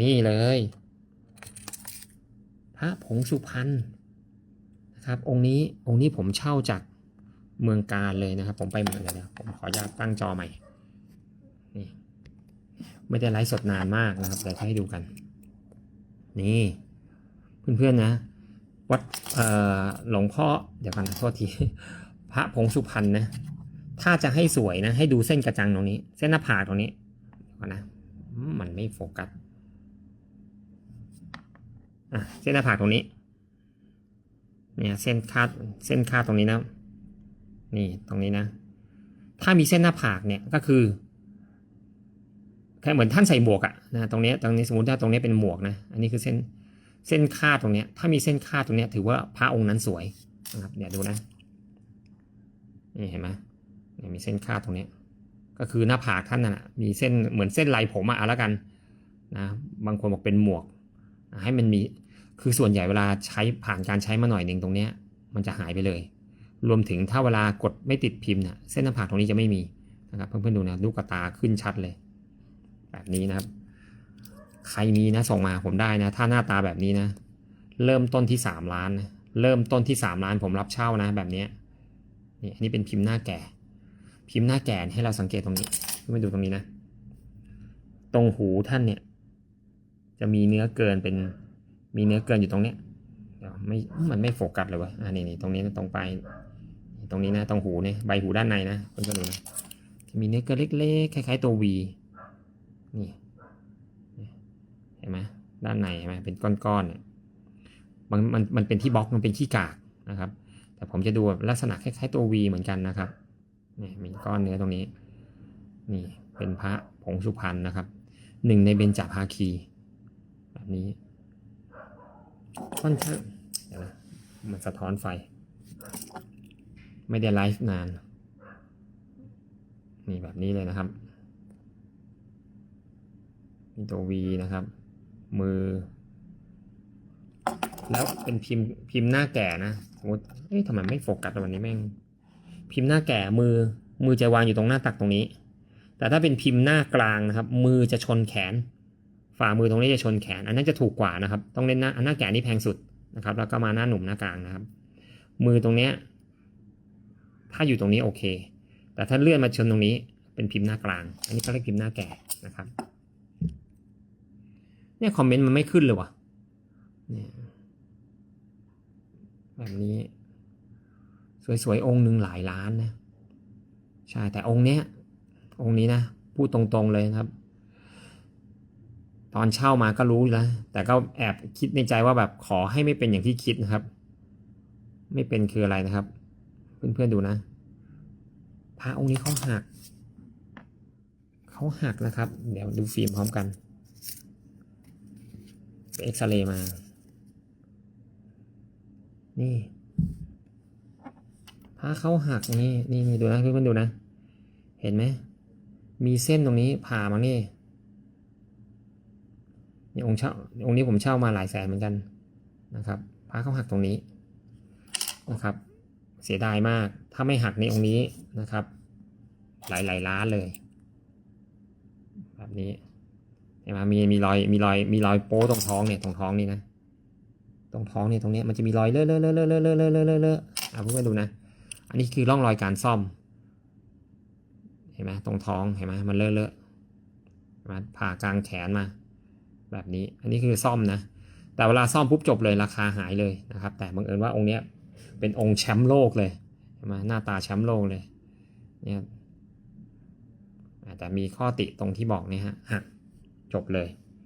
นี่เลย พระผงสุพรรณนะครับ องค์นี้องค์นี้ผมเช่าจากเมืองการเลยนะครับ ผมไปเมืองเดี๋ยวผมขออนุญาตตั้งจอใหม่นี่ไม่ได้ไลฟ์สดนานมากนะครับเดี๋ยวให้ดูกัน นี่ เพื่อนๆนะ วัดหลวงพ่อเดี๋ยวกันโทษที พระผงสุพรรณนะถ้าจะให้สวยนะ ให้ดูเส้นกระจังตรงนี้ เส้นหน้าผากตรงนี้ก่อนนะ มันไม่โฟกัส อะเส้นหน้าผากตรงนี้ เนี่ยเส้นคาดเส้นคาดตรงนี้นะ นี่ตรงนี้นะ ถ้ามีเส้นหน้าผากเนี่ยก็คือแค่เหมือนท่านใส่หมวกอะนะตรงนี้ตรงนี้สมมติถ้าตรงนี้เป็นหมวกนะอันนี้คือเส้นเส้นคาดตรงนี้ถ้ามีเส้นคาดตรงนี้ถือว่าพระองค์นั้นสวยนะครับเนี่ยดูนะนี่เห็นไหมเนี่ยมีเส้นคาดตรงนี้ ก็คือหน้าผากท่านน่ะมีเส้นเหมือนเส้นลายผมอะเอาละกันนะบางคนบอกเป็นหมวก ให้มันมี คือส่วนใหญ่เวลาใช้ผ่านการใช้มาหน่อยหนึ่งตรงเนี้ยมันจะหายไปเลย รวมถึงถ้าเวลากดไม่ติดพิมพ์น่ะเส้นหน้าผากตรงนี้จะไม่มีนะครับเพื่อนๆดูนะลูกตาขึ้นชัดเลย แบบนี้นะครับ ใครมีนะส่งมาผมได้นะ ถ้าหน้าตาแบบนี้นะ เริ่มต้นที่สามล้านนะเริ่มต้นที่สามล้านผมรับเช่านะ แบบนี้นี่อันนี้เป็นพิมพ์หน้าแก่ พิมพ์หน้าแก่ให้เราสังเกตตรงนี้ไม่ดูตรงนี้นะ ตรงหูท่านเนี่ย จะมีเนื้อเกินเป็น มีเนื้อเกินอยู่ตรงเนี้ยไม่มันไม่โฟกัสเลยวะอ่านี่นี่ตรงนี้ตรงไปลายตรงนี้นะตรงหูเนี่ยใบหูด้านในนะเพื่อนๆดูนะจะมีเนื้อเกินเล็กๆคล้ายๆตัววีนี่เห็นไหมด้านในเห็นไหมเป็นก้อนๆเนี่ยมันมันมันเป็นที่บล็อกมันเป็นที่กากนะครับ แต่ผมจะดูลักษณะคล้ายๆตัววีเหมือนกันนะครับนี่มีก้อนเนื้อตรงนี้นี่เป็นพระผงสุพรรณนะครับหนึ่งในเบญจภาคีแบบนี้ ค่อนข้างนะมันสะท้อนไฟ ไม่ได้ไลฟ์นาน นี่แบบนี้เลยนะครับมีตัว V นะครับ มือ แล้วเป็นพิมพ์พิมพ์หน้าแก่นะสมมติเอ๊ะทำไมไม่โฟกัสวันนี้แม่ง พิมพ์หน้าแก่มือ มือจะวางอยู่ตรงหน้าตักตรงนี้ แต่ถ้าเป็นพิมพ์หน้ากลางนะครับ มือจะชนแขน ฝ่ามือตรงนี้จะชนแขน อันนั้นจะถูกกว่านะครับ ต้องเล่นหน้าอันหน้าแก่นี่แพงสุดนะครับ แล้วก็มาหน้าหนุ่มหน้ากลางนะครับ มือตรงเนี้ยถ้าอยู่ตรงนี้โอเค แต่ถ้าเลื่อนมาชนตรงนี้เป็นพิมพ์หน้ากลาง อันนี้ก็เรียกพิมพ์หน้าแก่นะครับ เนี่ยคอมเมนต์มันไม่ขึ้นเลยวะเนี่ยแบบนี้ สวยๆ องค์หนึ่งหลายล้านนะ ใช่ แต่องค์เนี้ย องค์นี้นะ พูดตรงๆเลยนะครับ ตอนเช่ามาก็รู้แล้ว แต่ก็แอบคิดในใจว่าแบบขอให้ไม่เป็นอย่างที่คิดนะครับ ไม่เป็นคืออะไรนะครับ เพื่อนๆดูนะพระองค์นี้เขาหักเขาหักนะครับ เดี๋ยวดูฟิล์มพร้อมกันไปเอ็กซเรย์มา นี่พระเขาหักนี่นี่นี่ดูนะเพื่อนๆดูนะ เห็นไหมมีเส้นตรงนี้ผ่ามานี่ องค์เช่าองค์นี้ผมเช่ามาหลายแสนเหมือนกันนะครับพระเขาหักตรงนี้นะครับ เสียดายมาก ถ้าไม่หักในองค์นี้นะครับ หลายหลายล้านเลยแบบนี้เห็นไหมมีมีรอยมีรอยมีรอยโป้ตรงท้องเนี่ยตรงท้องนี่นะตรงท้องเนี่ยตรงเนี้ยมันจะมีรอยเลอะเลอะเลอะเลอะเลอะเลอะเลอะเลอะเลอะอะเพื่อนดูนะ อันนี้คือร่องรอยการซ่อม เห็นไหมตรงท้องเห็นไหมมันเลอะเลอะเห็นไหมผ่ากลางแขนมา แบบนี้ อันนี้คือซ่อมนะ แต่เวลาซ่อมปุ๊บจบเลยราคาหายเลยนะครับ แต่บังเอิญว่าองค์เนี้ยเป็นองค์แชมป์โลกเลยใช่ไหมหน้าตาแชมป์โลกเลยเนี่ยแต่มีข้อติตรงที่บอกเนี่ยฮะหักจบเลย